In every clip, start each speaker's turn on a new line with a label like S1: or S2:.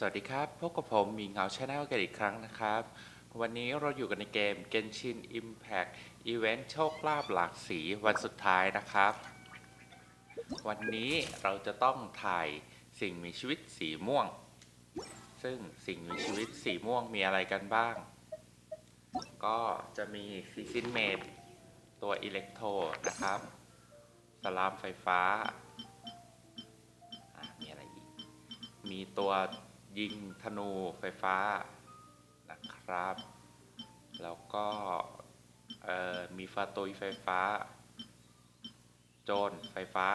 S1: สวัสดีครับ พบกับผมมีเงาชาแนลกันอีกครั้งนะครับ วันนี้เราอยู่กันในเกม Genshin Impact Event โชคลาภหลากสีวันสุดท้ายนะครับ วันนี้เราจะต้องถ่ายสิ่งมีชีวิตสีม่วง ซึ่งสิ่งมีชีวิตสีม่วงมีอะไรกันบ้าง ก็จะมีซีซินเมดตัวอิเล็กโทรนะครับ สลามไฟฟ้า มีอะไรอีก มีตัว ยิงธนูไฟฟ้านะครับ แล้วก็มีฟาตุยไฟฟ้า โจรไฟฟ้า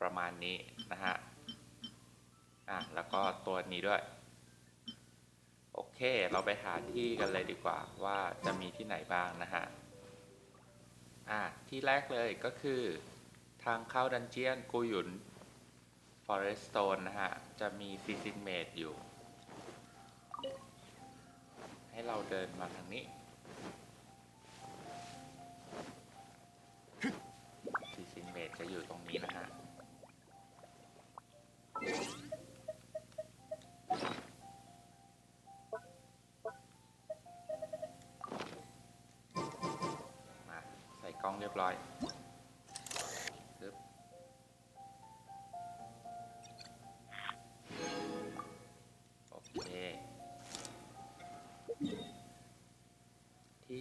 S1: ประมาณนี้นะฮะ อะ แล้วก็ตัวนี้ด้วย โอเค เราไปหาที่กันเลยดีกว่าว่าจะมีที่ไหนบ้างนะฮะ อะ ที่แรกเลยก็คือทางเข้าดันเจียนกูหยุน Forest Stone นะฮะ จะมีซีซินเมดอยู่ ให้เราเดินมาทางนี้ซีซินเมดจะอยู่ตรงนี้นะฮะมาใส่กล้องเรียบร้อย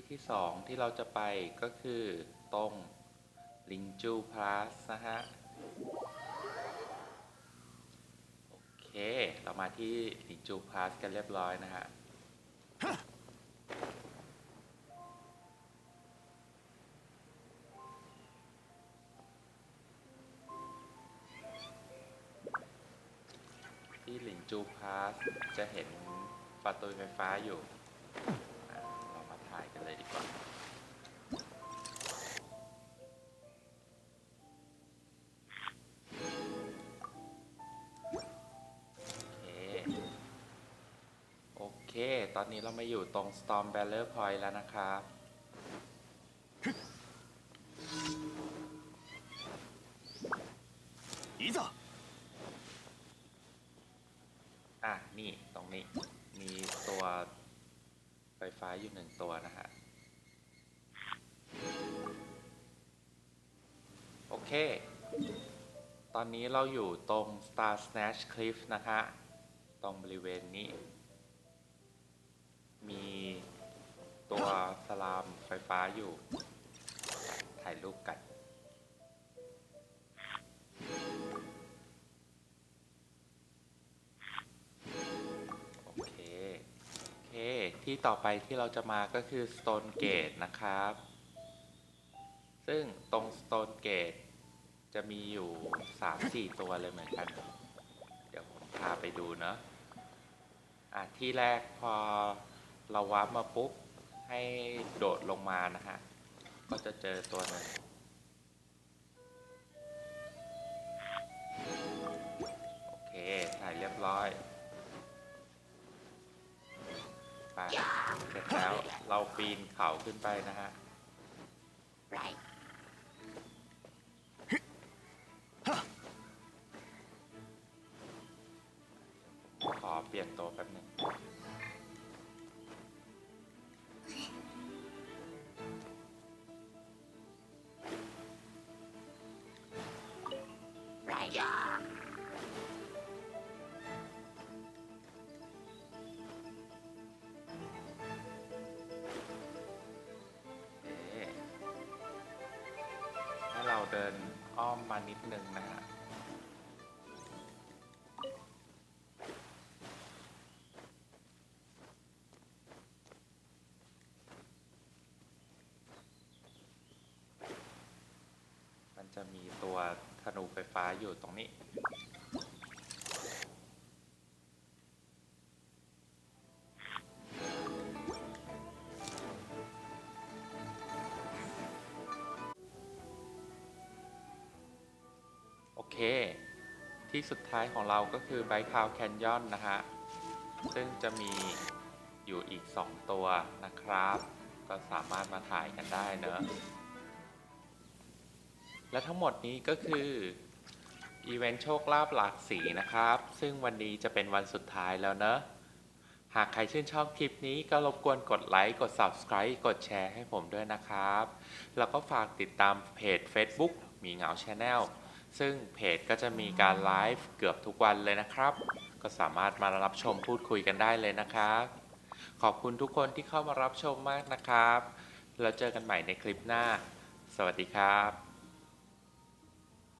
S1: ที่สองที่เราจะไปก็คือตรงลิงจูพลาสนะฮะ โอเค เรามาที่ลิงจูพลาสกันเรียบร้อยนะฮะ ที่หลินจูพาสจะเห็นประตูไฟฟ้าอยู่ามาถ่ายกันเลยดีกว่าโอเคโอเค ตอนนี้เรามาอยู่ตรง Storm Barrier Point แล้วนะครับ
S2: いざ
S1: อะ นี่ ตรงนี้มีตัวาอยู่หนึ่งตัวนะฮะ โอเค ตอนนี้เราอยู่ตรง Star Snatch Cliff นะฮะตรงบริเวณนี้ มีตัวสลามไฟฟ้าอยู่ ที่ต่อไปที่เราจะมาก็คือ Stone Gate นะครับ ซึ่งตรง Stone Gate จะมีอยู่ 3-4 ตัวเลยเหมือนกัน เดี๋ยวผมพาไปดูเนาะอะที่แรกพอเราวาร์ปมาปุ๊บ ให้โดดลงมานะฮะ ก็จะเจอตัวนึง เสร็จแล้วเราปีนเขาขึ้นไปนะฮะขอเปลี่ยนตัวแป๊บหนึงเเดินอ้อมมานิดนึงนะฮะมันจะมีตัวธนูไฟฟ้าอยู่ตรงนี้ ที่สุดท้ายของเราก็คือไบคาวแคนยอนนะฮะ ซึ่งจะมีอยู่อีก 2 ตัวนะครับ ก็สามารถมาถ่ายกันได้เนอะและทั้งหมดนี้ก็คืออีเวนต์โชคลาภหลากสีนะครับ ซึ่งวันนี้จะเป็นวันสุดท้ายแล้วเนอะหากใครชื่นชอบคลิปนี้ก็รบกวนกดไลค์ กด Subscribe กดแชร์ให้ผมด้วยนะครับ แล้วก็ฝากติดตามเพจ Facebook มีเหงา Channel ซึ่งเพจก็จะมีการไลฟ์เกือบทุกวันเลยนะครับ ก็สามารถมารับชมพูดคุยกันได้เลยนะครับ ขอบคุณทุกคนที่เข้ามารับชมมากนะครับ แล้วเจอกันใหม่ในคลิปหน้า สวัสดีครับ